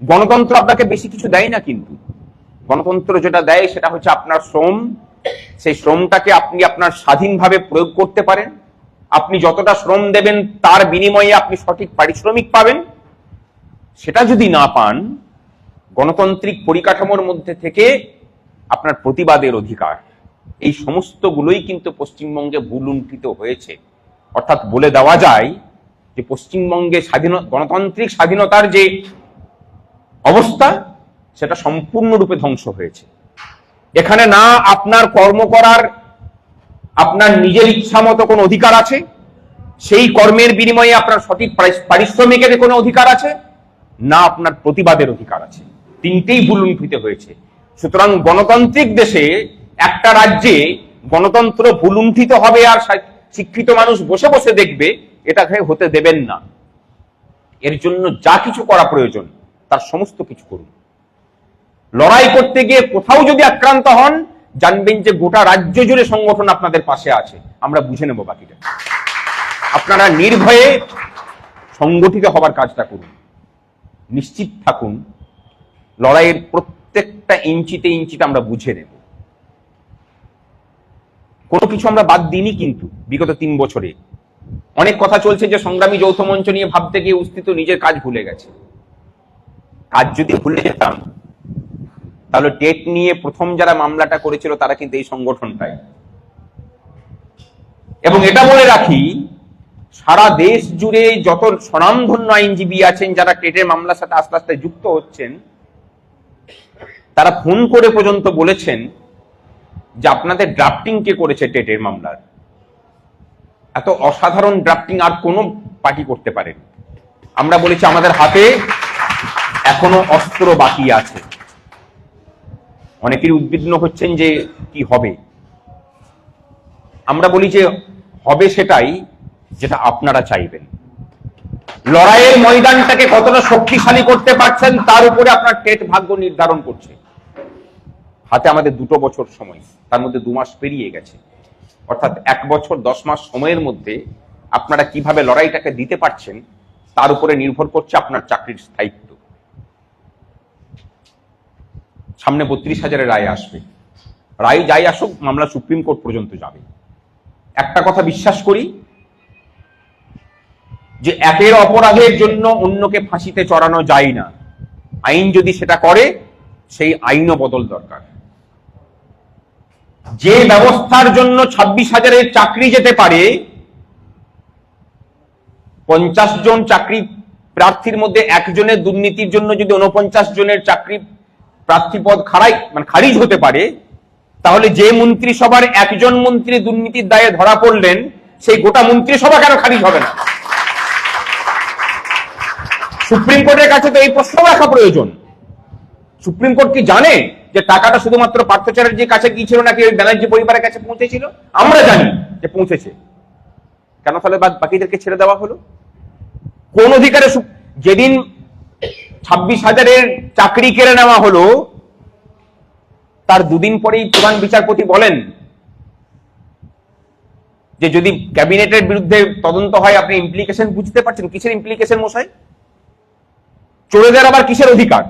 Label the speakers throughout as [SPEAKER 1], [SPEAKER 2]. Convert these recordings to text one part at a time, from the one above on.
[SPEAKER 1] গণতন্ত্র আপনাকে বেশি কিছু দেয় না কিন্তু। গণতন্ত্র যেটা দেয় সেটা হচ্ছে আপনার শ্রম। সেই শ্রমটাকে আপনি আপনার স্বাধীনভাবে প্রয়োগ করতে পারেন। আপনি যতটা শ্রম দেবেন তার বিনিময়ে আপনি সঠিক পারিশ্রমিক পাবেন। সেটা যদি না পান, গণতান্ত্রিক পরিকাঠামোর মধ্যে থেকে আপনার প্রতিবাদের অধিকার। এই সমস্তগুলোই কিন্তু পশ্চিমবঙ্গে ভুলুণ্ঠিত হয়েছে। অর্থাৎ বলে দেওয়া যায় যে পশ্চিমবঙ্গে স্বাধীন গণতান্ত্রিক স্বাধীনতার যে অবস্থা সেটা সম্পূর্ণরূপে ধ্বংস হয়েছে। এখানে না আপনার কর্ম করার, আপনার নিজের ইচ্ছা মতো কোনো অধিকার আছে, সেই কর্মের বিনিময়ে আপনার সঠিক পারিশ্রমিকের কোনো অধিকার আছে, না আপনার প্রতিবাদের অধিকার আছে। তিনটেই ভুলুণ্ঠিত হয়েছে। সুতরাং গণতান্ত্রিক দেশে একটা রাজ্যে গণতন্ত্র ভুলুণ্ঠিত হবে আর শিক্ষিত মানুষ বসে বসে দেখবে, এটাকে হতে দেবেন না। এর জন্য যা কিছু করা প্রয়োজন তার সমস্ত কিছু করুন। লড়াই করতে গিয়ে কোথাও যদি আক্রান্ত হন, জানবেন যে গোটা রাজ্য জুড়ে সংগঠন আপনাদের পাশে আছে। আমরা বুঝে নেব বাকিটা। আপনারা নির্ভয়ে সংগঠিত হবার কাজটা করুন। নিশ্চিত থাকুন, লড়াইয়ের প্রত্যেকটা ইঞ্চিতে ইঞ্চিতে আমরা বুঝে নেব। কোনো কিছু আমরা বাদ দিইনি কিন্তু বিগত তিন বছরে। অনেক কথা চলছে যে সংগ্রামী যৌথ মঞ্চ নিয়ে ভাবতে গিয়ে উস্থিত নিজের কাজ ভুলে গেছে। কাজ যদি ভুলে যেতাম, তাহলে টেট নিয়ে প্রথম যারা মামলাটা করেছিল, তারা কিন্তু এই সংগঠনটাই। এবং এটা বলে রাখি, সারা দেশ জুড়ে যত স্বনামধন্য আইনজীবী আছেন, যারা টেটের মামলার সাথে আস্তে আস্তে যুক্ত হচ্ছেন, তারা ফোন করে পর্যন্ত বলেছেন যে আপনাদের ড্রাফটিং কে করেছে টেটের মামলার। এত অসাধারণ ড্রাফটিং আর কোনো পার্টি করতে পারেনি। আমরা বলেছি, আমাদের হাতে এখনও অস্ত্র বাকি আছে। অনেকেরই উদ্বিগ্ন হচ্ছেন যে কি হবে। আমরা বলি যে হবে সেটাই যেটা আপনারা চাইবেন। লড়াইয়ের ময়দানটাকে কতটা শক্তিশালী করতে পারছেন তার উপরে আপনার টেট ভাগ্য নির্ধারণ করছে। হাতে আমাদের দুটো বছর সময়, তার মধ্যে দু মাস পেরিয়ে গেছে। অর্থাৎ এক বছর, দশ মাস সময়ের মধ্যে আপনারা কীভাবে লড়াইটাকে দিতে পারছেন তার উপরে নির্ভর করছে আপনার চাকরির স্থায়িত্ব। সামনে বত্রিশ হাজারের রায় আসবে। রায় যাই আসুক, মামলা সুপ্রিম কোর্ট পর্যন্ত যাবে। একটা কথা বিশ্বাস করি, যে একের অপরাধের জন্য অন্যকে ফাঁসিতে চড়ানো যায় না। আইন যদি সেটা করে, সেই আইনও বদল দরকার। যে ব্যবস্থার জন্য ছাব্বিশ হাজারের চাকরি যেতে পারে, পঞ্চাশ জন চাকরি প্রার্থীর মধ্যে একজনের দুর্নীতির জন্য যদি উনপঞ্চাশ জনের চাকরি প্রার্থী পদ খারাই মানে খারিজ হতে পারে, তাহলে যে মন্ত্রিসভার একজন মন্ত্রী দুর্নীতির দায়ে ধরা পড়লেন, সেই গোটা মন্ত্রিসভা কেন খারিজ হবে না? সুপ্রিম কোর্টের কাছে তো এই প্রশ্ন রাখা প্রয়োজন। সুপ্রিম কোর্ট কি জানে যে টাকাটা শুধুমাত্র পার্থ চ্যাটার্জির কাছে গিয়েছিল নাকি ওই ব্যানার্জি পরিবারের কাছে পৌঁছেছিল? আমরা জানি যে পৌঁছেছে। কেন তাহলে বাকিদেরকে ছেড়ে দেওয়া হলো? কোন অধিকারে যেদিন ছাব্বিশ হাজারের চাকরি কেড়ে নেওয়া হলো। তার দুদিন পরেই প্রধান বিচারপতি বলেন যে যদি ক্যাবিনেটের বিরুদ্ধে তদন্ত হয়, আপনি ইমপ্লিকেশন বুঝতে পারছেন? কিসের ইমপ্লিকেশন মশাই? চোরেদের আবার কিসের অধিকার?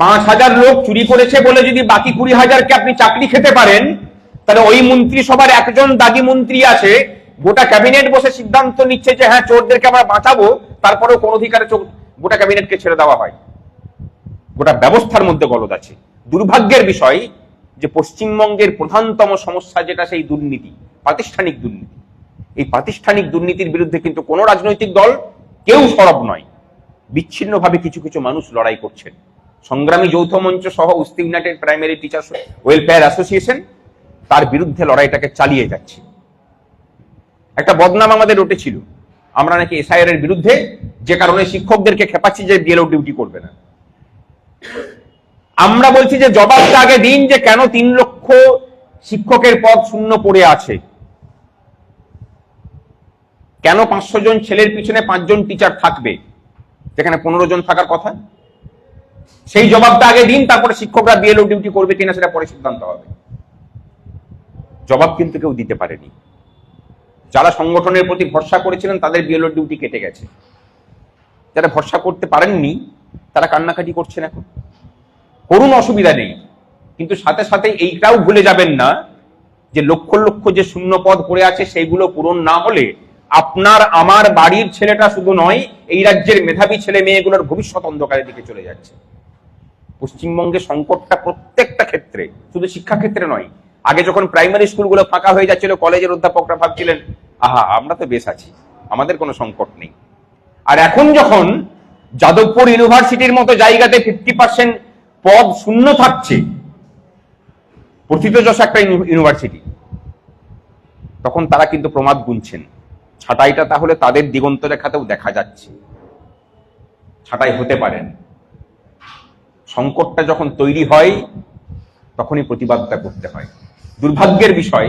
[SPEAKER 1] পাঁচ হাজার লোক চুরি করেছে বলে যদি বাকি কুড়ি হাজারকে আপনি চাকরি খেতে পারেন, তাহলে ওই মন্ত্রিসভার একজন দাগি মন্ত্রী আছে গোটা ক্যাবিনেট বসে সিদ্ধান্ত নিচ্ছে যে হ্যাঁ চোরদেরকে আমরা বাঁচাবো, তারপরেও কোন অধিকারে গোটা ক্যাবিনেটকে ছেড়ে দেওয়া হয়। গোটা ব্যবস্থার মধ্যে গলদ আছে। দুর্ভাগ্যের বিষয় যে পশ্চিমবঙ্গের প্রধানতম সমস্যা যেটা, সেই দুর্নীতি, প্রাতিষ্ঠানিক দুর্নীতি। এই প্রাতিষ্ঠানিক দুর্নীতির বিরুদ্ধে কিন্তু কোনো রাজনৈতিক দল কেউ সরব নয়। বিচ্ছিন্নভাবে কিছু কিছু মানুষ লড়াই করছেন। সংগ্রামী যৌথ মঞ্চ সহ Usti united primary teachers welfare association তার বিরুদ্ধে লড়াইটাকে চালিয়ে যাচ্ছে। একটা বদনাম আমাদের উঠেছিল আমরা নাকি এসআইআর এর বিরুদ্ধে যে কারণে শিক্ষকদেরকে খেপাচ্ছি যে বিএলও ডিউটি করবে না। আমরা বলছি যে জবাবটা আগে দিন যে কেন তিন লক্ষ শিক্ষকের পদ শূন্য পড়ে আছে। কেন পাঁচশো জন ছেলের পিছনে পাঁচজন টিচার থাকবে? যেখানে পনেরো জন থাকার কথা। সেই জবাবটা আগে দিন, তারপরে শিক্ষকরা বিএলও ডিউটি করবে কিনা সেটা পরে সিদ্ধান্ত হবে। জবাব কিন্তু কেউ দিতে পারেনি। যারা সংগঠনের প্রতি ভরসা করেছিলেন, তাদের বিএলও ডিউটি কেটে গেছে। যারা ভরসা করতে পারেননি, তারা কান্নাকাটি করছেন এখন। করুন অসুবিধা নেই। কিন্তু সাথে সাথে এইটাও ভুলে যাবেন না যে লক্ষ লক্ষ যে শূন্য পদ পড়ে আছে, সেইগুলো পূরণ না হলে আপনার, আমার বাড়ির ছেলেটা শুধু নয়, এই রাজ্যের মেধাবী ছেলে মেয়েগুলোর ভবিষ্যৎ অন্ধকারের দিকে চলে যাচ্ছে। পশ্চিমবঙ্গে সংকটটা প্রত্যেকটা ক্ষেত্রে, শুধু শিক্ষা ক্ষেত্রে নয় আগে যখন প্রাইমারি স্কুলগুলো ফাঁকা হয়ে যাচ্ছিল, কলেজের অধ্যাপকরা ভাবছিলেন, আহা, আমরা তো বেশ আছি, আমাদের কোনো সংকট নেই। আর এখন যখন যাদবপুর ইউনিভার্সিটির মতো জায়গাতে ফিফটি পার্সেন্ট পদ শূন্য থাকছে, প্রথিতযশ একটা ইউনিভার্সিটি, তখন তারা কিন্তু প্রমাদ গুনছেন। ছাঁটাইটা তাহলে তাদের দিগন্ত রেখাতেও দেখা যাচ্ছে। ছাঁটাই হতে পারেন সংকটটা যখন তৈরি হয়, তখনই প্রতিবাদটা করতে হয়। দুর্ভাগ্যের বিষয়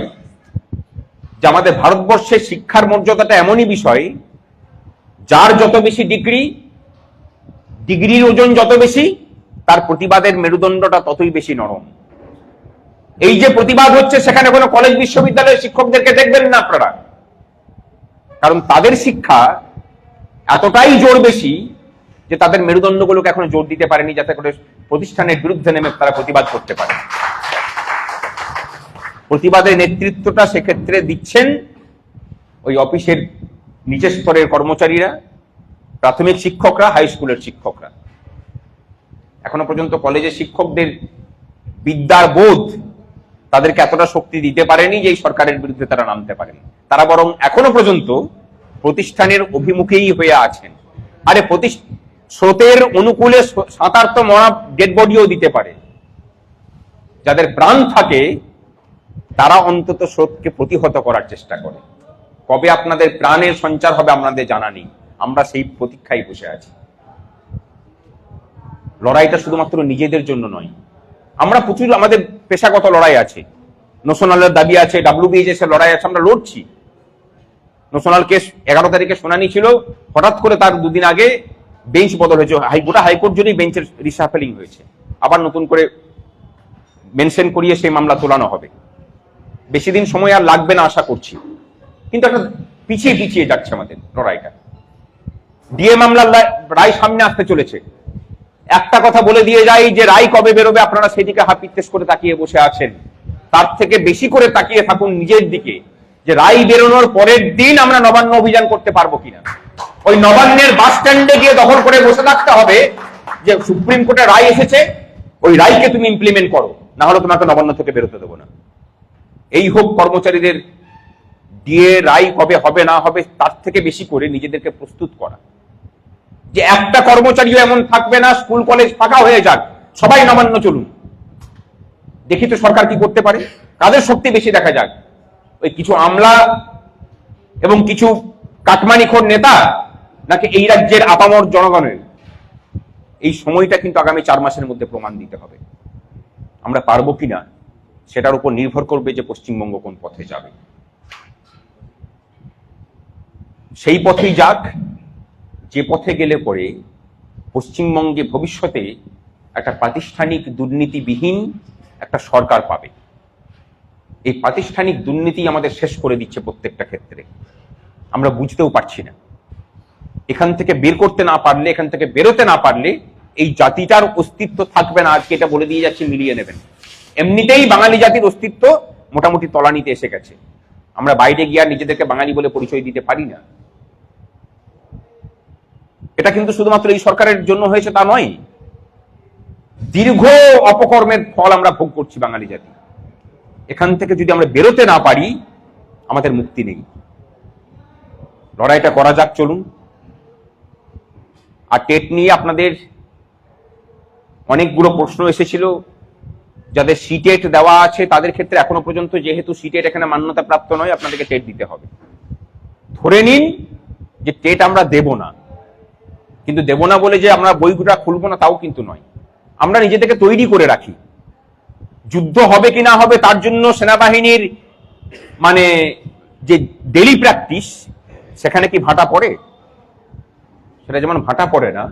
[SPEAKER 1] যে আমাদের ভারতবর্ষের শিক্ষার মর্যাদাটা এমনই বিষয়, যার যত বেশি ডিগ্রি, ডিগ্রির ওজন যত বেশি, তার প্রতিবাদের মেরুদণ্ডটা ততই বেশি নরম। এই যে প্রতিবাদ হচ্ছে, সেখানে কোনো কলেজ বিশ্ববিদ্যালয়ের শিক্ষকদেরকে দেখবেন না আপনারা। কারণ তাদের শিক্ষা এতটাই জোর বেশি যে তাদের মেরুদণ্ডগুলোকে এখনও জোর দিতে পারেনি, যাতে করে প্রতিষ্ঠানের বিরুদ্ধে নেমে তারা প্রতিবাদ করতে পারে। প্রতিবাদের নেতৃত্বটা সেক্ষেত্রে দিচ্ছেন ওই অফিসের নিচের স্তরের কর্মচারীরা, প্রাথমিক শিক্ষকরা, হাই স্কুলের শিক্ষকরা। এখনও পর্যন্ত কলেজের শিক্ষকদের বিদ্যার বোধ তাদেরকে এতটা শক্তি দিতে পারেনি যে সরকারের বিরুদ্ধে তারা নামতে পারেনি। তারা বরং এখনও পর্যন্ত প্রতিষ্ঠানের অভিমুখেই হয়ে আছেন। আরে স্রোতের অনুকূলে সাঁতার তো মরা ডেড বডিও দিতে পারে। যাদের প্রাণ থাকে তারা অন্তত স্রোতকে প্রতিহত করার চেষ্টা করে। কবে আপনাদের প্রাণের সঞ্চার হবে আপনাদের জানা নেই। আমরা সেই প্রতীক্ষায় বসে আছি। লড়াইটা শুধুমাত্র নিজেদের জন্য নয়। আমরা প্রচুর আমাদের পেশাগত লড়াই আছে। ন্যাশনালের দাবি আছে ডাব্লিউবিএইচ এর লড়াই আছে, আমরা লড়ছি। ন্যাশনাল কেস এগারো তারিখে শুনানি ছিল। হঠাৎ করে তার দুদিন আগে বেঞ্চ বদল হয়েছে। গোটা হাইকোর্ট জুড়েই বেঞ্চের রিসাফেলিং হয়েছে। আবার নতুন করে মেনশন করিয়ে সেই মামলা তোলানো হবে। বেশি দিন সময় আর লাগবে না আশা করছি। কিন্তু একটা পিছিয়ে পিছিয়ে যাচ্ছে আমাদের লড়াইটা। ডিএ মামলার রায় সামনে আসতে চলেছে। একটা কথা বলে দিয়ে যাই যে রায় কবে বেরোবে, আপনারা সেদিকে হাপিত্তেশ করে তাকিয়ে বসে আছেন। তার থেকে বেশি করে তাকিয়ে থাকুন নিজের দিকে যে রায় বেরোনোর পরের দিন আমরা নবান্ন অভিযান করতে পারব কিনা। ওই নবান্নের বাস স্ট্যান্ডে গিয়ে দখল করে বসে থাকতে হবে যে সুপ্রিম কোর্টে রায় এসেছে, ওই রায়কে তুমি ইমপ্লিমেন্ট করো। না হলে তোমাকে নবান্ন থেকে বেরোতে দেবো না। এই হোক কর্মচারীদের দিয়ে রায় কবে হবে, না হবে, তার থেকে বেশি করে নিজেদেরকে প্রস্তুত করা। যে একটা কর্মচারীও এমন থাকবে না, স্কুল, কলেজ ফাঁকা হয়ে যাক, সবাই নবান্ন চলুন। দেখি তো সরকার কি করতে পারে, কাদের শক্তি বেশি দেখা যাক। ওই কিছু আমলা এবং কিছু কাটমানিখোর নেতা নাকি এই রাজ্যের আপামর জনগণের? এই সময়টা কিন্তু আগামী চার মাসের মধ্যে প্রমাণ দিতে হবে। আমরা পারব কিনা? সেটার উপর নির্ভর করবে যে পশ্চিমবঙ্গ কোন পথে যাবে। সেই পথেই যাক, যে পথে গেলে পরে পশ্চিমবঙ্গে ভবিষ্যতে একটা প্রাতিষ্ঠানিক দুর্নীতিবিহীন একটা সরকার পাবে। এই প্রাতিষ্ঠানিক দুর্নীতি আমাদের শেষ করে দিচ্ছে প্রত্যেকটা ক্ষেত্রে। আমরা বুঝতেও পারছি না। এখান থেকে বের করতে না পারলে, এখান থেকে বেরোতে না পারলে এই জাতিটার অস্তিত্ব থাকবে না। আজকে এটা বলে দিয়ে যাচ্ছি, মিলিয়ে নেবেন। এমনিতেই বাঙালি জাতির অস্তিত্ব মোটামুটি তলানিতে এসে গেছে। আমরা বাইরে গিয়ে নিজেদেরকে বাঙালি বলে পরিচয় দিতে পারি না। এটা কিন্তু শুধুমাত্র এই সরকারের জন্য হয়েছে তা নয়। দীর্ঘ অপকর্মের ফল আমরা ভোগ করছি বাঙালি জাতি। এখান থেকে যদি আমরা বেরোতে না পারি, আমাদের মুক্তি নেই। লড়াইটা করা যাক, চলুন। আর টেট নিয়ে আপনাদের অনেকগুলো প্রশ্ন এসেছিল। যাদের সিটেট দেওয়া আছে তাদের ক্ষেত্রে এখনও পর্যন্ত যেহেতু সিটেট এখানে মান্যতা প্রাপ্ত নয়, আপনাদেরকে টেট দিতে হবে। ধরে নিন যে টেট আমরা দেব না। কিন্তু দেব না বলে যে আমরা বইগুলা খুলবো না, তাও কিন্তু নয়। আমরা নিজে থেকে তৈরি করে রাখি। যুদ্ধ হবে কি না হবে তার জন্য সেনাবাহিনীর মানে যে ডেলি প্র্যাকটিস সেখানে কি ভাটা পড়ে? সেটা যেমন ভাটা পড়ে না,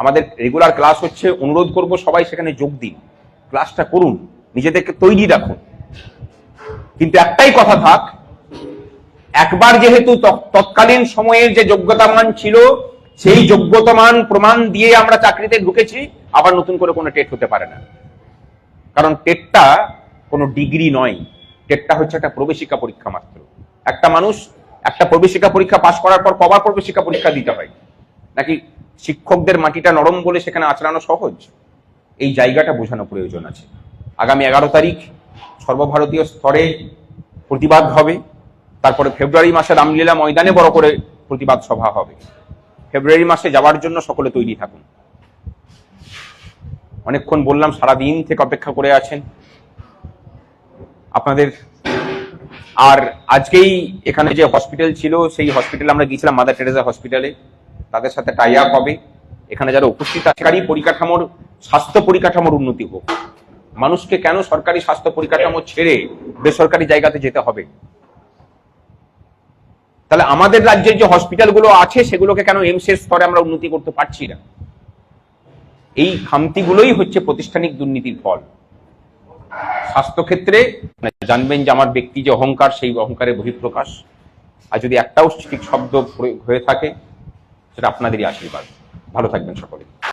[SPEAKER 1] আমাদের রেগুলার ক্লাস হচ্ছে, অনুরোধ করব সবাই সেখানে যোগ দিন। ক্লাসটা করুন, নিজেদেরকে তৈরি রাখুন। কিন্তু একটাই কথা থাক, একবার যেহেতু তৎকালীন সময়ের যে যোগ্যতা মান ছিল, সেই যোগ্যতমান প্রমাণ দিয়ে আমরা চাকরিতে ঢুকেছি, আবার নতুন করে কোনো টেট হতে পারে না। কারণ টেটটা কোনো ডিগ্রি নয়, টেটটা হচ্ছে একটা প্রবেশিকা পরীক্ষা মাত্র। একটা মানুষ একটা প্রবেশিকা পরীক্ষা পাশ করার পর কবার প্রবেশিকা পরীক্ষা দিতে হয়? নাকি শিক্ষকদের মাটিটা নরম বলে সেখানে আচরানো সহজ? এই জায়গাটা বোঝানো প্রয়োজন আছে। আগামী এগারো তারিখ সর্বভারতীয় স্তরে প্রতিবাদ হবে। তারপরে ফেব্রুয়ারি মাসে রামলীলা ময়দানে বড় করে প্রতিবাদ সভা হবে। ফেব্রুয়ারি মাসে যাওয়ার জন্য সকলে তৈরি থাকুন। অনেকক্ষণ বললাম সারা দিন থেকে অপেক্ষা করে আছেন। আপনাদের আর আজকেই এখানে যে হসপিটাল ছিল, সেই হসপিটালে আমরা গিয়েছিলাম মাদার টেরেজা হসপিটালে। তাদের সাথে টাই আপ হবে। এখানে যারা উপস্থিত আছে পরিকাঠামোর, স্বাস্থ্য পরিকাঠামোর উন্নতি হোক, মানুষকে কেন সরকারি স্বাস্থ্য পরিকাঠামো ছেড়ে বেসরকারি জায়গাতে যেতে হবে? তাহলে আমাদের রাজ্যের যে হসপিটালগুলো আছে, সেগুলোকে কেন এমস এর স্তরে আমরা উন্নতি করতে পারছি না? এই খামতিগুলোই হচ্ছে প্রতিষ্ঠানিক দুর্নীতির ফল। স্বাস্থ্যক্ষেত্রে জানবেন যে আমার ব্যক্তি যে অহংকার, সেই অহংকারের বহিঃপ্রকাশ। আর যদি একটাও ঠিক শব্দ হয়ে থাকে, সেটা আপনাদেরই আশীর্বাদ। ভালো থাকবেন সকলে।